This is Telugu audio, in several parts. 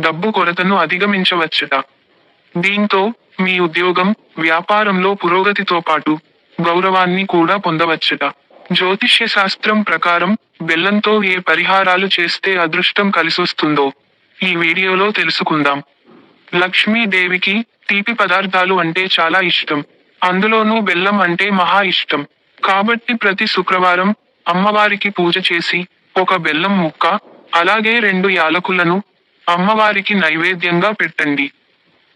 డబ్బు కొరతను అధిగమించవచ్చట. దీంతో మీ ఉద్యోగం వ్యాపారంలో పురోగతితో పాటు గౌరవాన్ని కూడా పొందవచ్చట. జ్యోతిష్య శాస్త్రం ప్రకారం బెల్లంతో ఏ పరిహారాలు చేస్తే అదృష్టం కలిసొస్తుందో ఈ వీడియోలో తెలుసుకుందాం. లక్ష్మీదేవికి తీపి పదార్థాలు అంటే చాలా ఇష్టం. అందులోనూ బెల్లం అంటే మహా ఇష్టం. కాబట్టి ప్రతి శుక్రవారం అమ్మవారికి పూజ చేసి ఒక బెల్లం ముక్క అలాగే రెండు యాలకులను అమ్మవారికి నైవేద్యంగా పెట్టండి.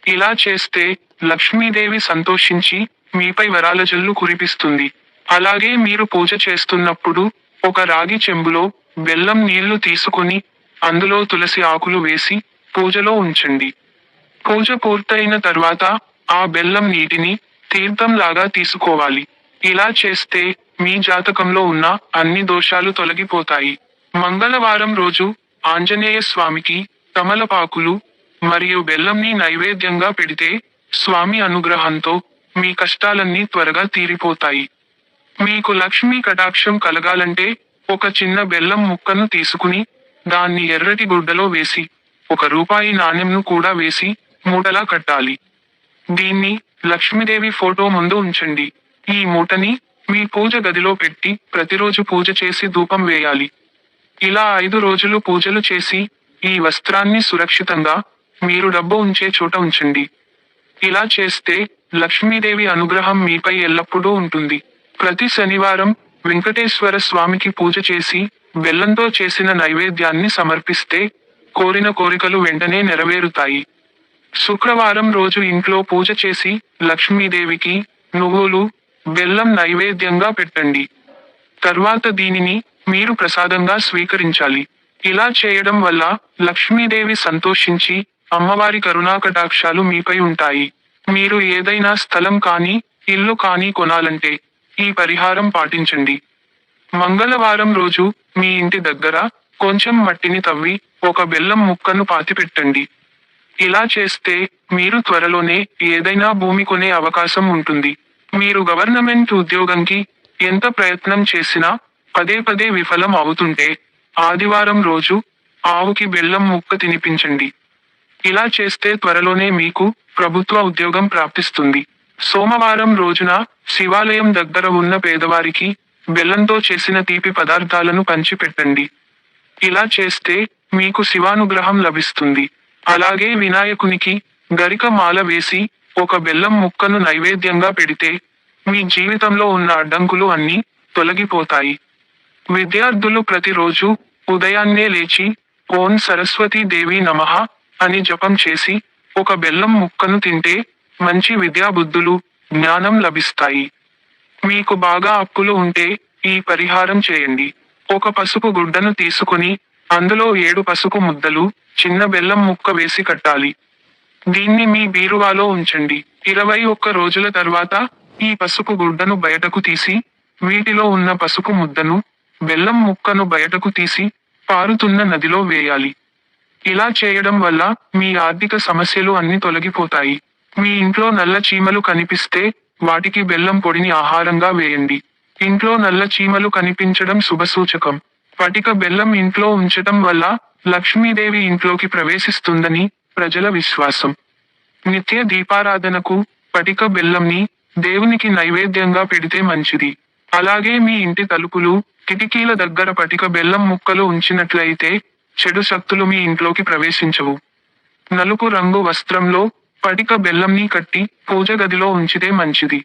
ఇలా చేస్తే లక్ష్మీదేవి సంతోషించి మీపై వరాల జల్లు కురిపిస్తుంది. అలాగే మీరు పూజ చేస్తున్నప్పుడు ఒక రాగి చెంబులో బెల్లం నీళ్ళు తీసుకొని అందులో తులసి ఆకులు వేసి పూజలో ఉంచండి. పూజ పూర్తయిన తర్వాత ఆ బెల్లం నీటిని తీర్థంలాగా తీసుకోవాలి. ఇలా చేస్తే మీ జాతకంలో ఉన్న అన్ని దోషాలు తొలగిపోతాయి. మంగళవారం రోజు ఆంజనేయ స్వామికి తమలపాకులు మరియు బెల్లంని నైవేద్యంగా పెడితే స్వామి అనుగ్రహంతో మీ కష్టాలన్నీ త్వరగా తీరిపోతాయి. మీకు లక్ష్మీ కటాక్షం కలగాలంటే ఒక చిన్న బెల్లం ముక్కను తీసుకుని దాన్ని ఎర్రటి గుడ్డలో వేసి ఒక రూపాయి నాణెంను కూడా వేసి మూటలా కట్టాలి. దీన్ని లక్ష్మీదేవి ఫోటో ముందు ఉంచండి. ఈ మూటని మీ పూజ గదిలో పెట్టి ప్రతిరోజు పూజ చేసి ధూపం వేయాలి. ఇలా ఐదు రోజులు పూజలు చేసి ఈ వస్త్రాన్ని సురక్షితంగా మీరు డబ్బు ఉంచే చోట ఉంచండి. ఇలా చేస్తే లక్ష్మీదేవి అనుగ్రహం మీపై ఎల్లప్పుడూ ఉంటుంది. ప్రతి శనివారం వెంకటేశ్వర స్వామికి పూజ చేసి బెల్లంతో చేసిన నైవేద్యాన్ని సమర్పిస్తే కోరిన కోరికలు వెంటనే నెరవేరుతాయి. శుక్రవారం రోజు ఇంట్లో పూజ చేసి లక్ష్మీదేవికి నువ్వులు బెల్లం నైవేద్యంగా పెట్టండి. తర్వాత దీనిని మీరు ప్రసాదంగా స్వీకరించాలి. ఇలా చేయడం వల్ల లక్ష్మీదేవి సంతోషించి అమ్మవారి కరుణాకటాక్షాలు మీపై ఉంటాయి. మీరు ఏదైనా స్థలం కానీ ఇల్లు కానీ కొనాలంటే ఈ పరిహారం పాటించండి. మంగళవారం రోజు మీ ఇంటి దగ్గర కొంచెం మట్టిని తవ్వి ఒక బెల్లం ముక్కను పాతిపెట్టండి. ఇలా చేస్తే మీరు త్వరలోనే ఏదైనా భూమి కొనే అవకాశం ఉంటుంది. మీరు గవర్నమెంట్ ఉద్యోగంకి ఎంత ప్రయత్నం చేసినా పదే పదే విఫలం అవుతుంటే ఆదివారం రోజు ఆవుకి బెల్లం ముక్క తినిపించండి. ఇలా చేస్తే త్వరలోనే మీకు ప్రభుత్వ ఉద్యోగం ప్రాప్తిస్తుంది. సోమవారం రోజున శివాలయం దగ్గర ఉన్న పేదవారికి బెల్లంతో చేసిన తీపి పదార్థాలను పంచిపెట్టండి. ఇలా చేస్తే మీకు శివానుగ్రహం లభిస్తుంది. అలాగే వినాయకునికి గరిక మాల వేసి ఒక బెల్లం ముక్కను నైవేద్యంగా పెడితే మీ జీవితంలో ఉన్న అడ్డంకులు అన్నీ తొలగిపోతాయి. విద్యార్థులు ప్రతిరోజు ఉదయాన్నే లేచి ఓం సరస్వతీ దేవి నమః అని జపం చేసి ఒక బెల్లం ముక్కను తింటే మంచి విద్యాబుద్ధులు జ్ఞానం లభిస్తాయి. మీకు బాగా అప్పులు ఉంటే ఈ పరిహారం చేయండి. ఒక పసుపు గుడ్డను తీసుకుని అందులో ఏడు పసుపు ముద్దలు చిన్న బెల్లం ముక్క వేసి కట్టాలి. దీన్ని మీ బీరువాలో ఉంచండి. ఇరవై ఒక్క రోజుల తర్వాత ఈ పసుపు గుడ్డను బయటకు తీసి వీటిలో ఉన్న పసుపు ముద్దను బెల్లం ముక్కను బయటకు తీసి పారుతున్న నదిలో వేయాలి. ఇలా చేయడం వల్ల మీ ఆర్థిక సమస్యలు అన్ని తొలగిపోతాయి. మీ ఇంట్లో నల్ల చీమలు కనిపిస్తే వాటికి బెల్లం పొడిని ఆహారంగా వేయండి. ఇంట్లో నల్ల చీమలు కనిపించడం శుభసూచకం. పటిక బెల్లం ఇంట్లో ఉంచటం వల్ల లక్ష్మీదేవి ఇంట్లోకి ప్రవేశిస్తుందని ప్రజల విశ్వాసం. నిత్య దీపారాధనకు పటిక బెల్లంని దేవునికి నైవేద్యంగా పెడితే మంచిది. అలాగే మీ ఇంటి తలుపులు కిటికీల దగ్గర పటిక బెల్లం ముక్కలు ఉంచినట్లయితే చెడు శక్తులు మీ ఇంట్లోకి ప్రవేశించవు. నలుపు రంగు వస్త్రంలో పటిక బెల్లంని కట్టి పూజ గదిలో ఉంచితే మంచిది.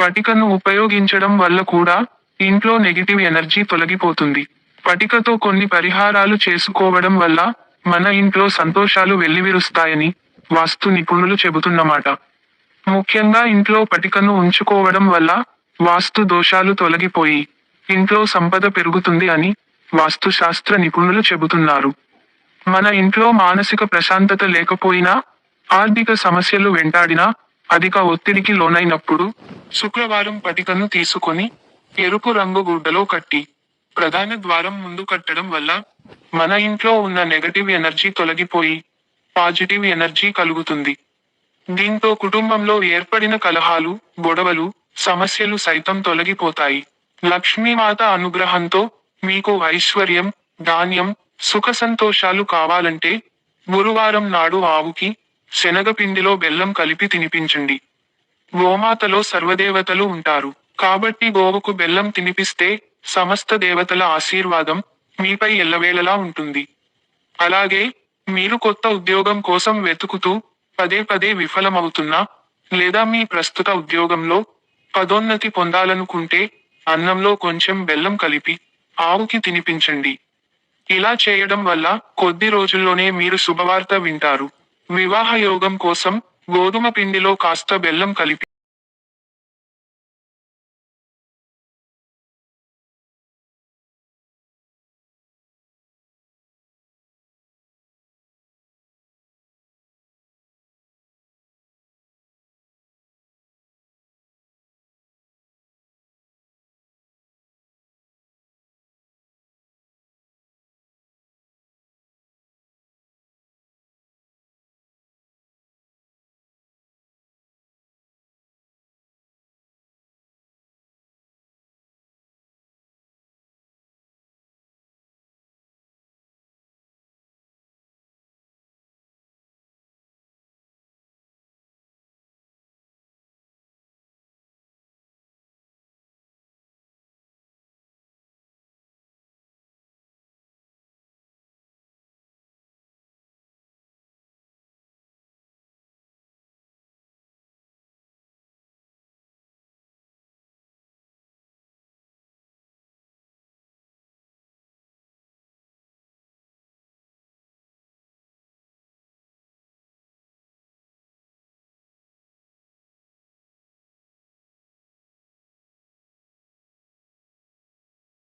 పటికను ఉపయోగించడం వల్ల కూడా ఇంట్లో నెగిటివ్ ఎనర్జీ తొలగిపోతుంది. పటికతో కొన్ని పరిహారాలు చేసుకోవడం వల్ల మన ఇంట్లో సంతోషాలు వెల్లివిరుస్తాయని వాస్తు నిపుణులు చెబుతున్నమాట. ముఖ్యంగా ఇంట్లో పటికను ఉంచుకోవడం వల్ల వాస్తు దోషాలు తొలగిపోయి ఇంట్లో సంపద పెరుగుతుంది అని వాస్తు శాస్త్ర నిపుణులు చెబుతున్నారు. మన ఇంట్లో మానసిక ప్రశాంతత లేకపోయినా ఆర్థిక సమస్యలు వెంటాడినా అధిక ఒత్తిడికి లోనైనప్పుడు శుక్రవారం పటికను తీసుకొని ఎరుపు రంగు గుడ్డలో కట్టి ప్రధాన ద్వారం ముందు కట్టడం వల్ల మన ఇంట్లో ఉన్న నెగటివ్ ఎనర్జీ తొలగిపోయి పాజిటివ్ ఎనర్జీ కలుగుతుంది. దీంతో కుటుంబంలో ఏర్పడిన కలహాలు గొడవలు సమస్యలు సైతం తొలగిపోతాయి. లక్ష్మీమాత అనుగ్రహంతో మీకు ఐశ్వర్యం ధాన్యం సుఖ సంతోషాలు కావాలంటే గురువారం నాడు ఆవుకి శనగపిండిలో బెల్లం కలిపి తినిపించండి. గోమాతలో సర్వదేవతలు ఉంటారు. కాబట్టి గోవుకు బెల్లం తినిపిస్తే సమస్త దేవతల ఆశీర్వాదం మీపై ఎల్లవేళలా ఉంటుంది. అలాగే మీరు కొత్త ఉద్యోగం కోసం వెతుకుతూ పదే పదే విఫలమవుతున్నా లేదా మీ ప్రస్తుత ఉద్యోగంలో పదోన్నతి పొందాలనుకుంటే అన్నంలో కొంచెం బెల్లం కలిపి ఆవుకి తినిపించండి. ఇలా చేయడం వల్ల కొద్ది రోజుల్లోనే మీరు శుభవార్త వింటారు. వివాహ యోగం కోసం గోధుమ పిండిలో కాస్త బెల్లం కలిపి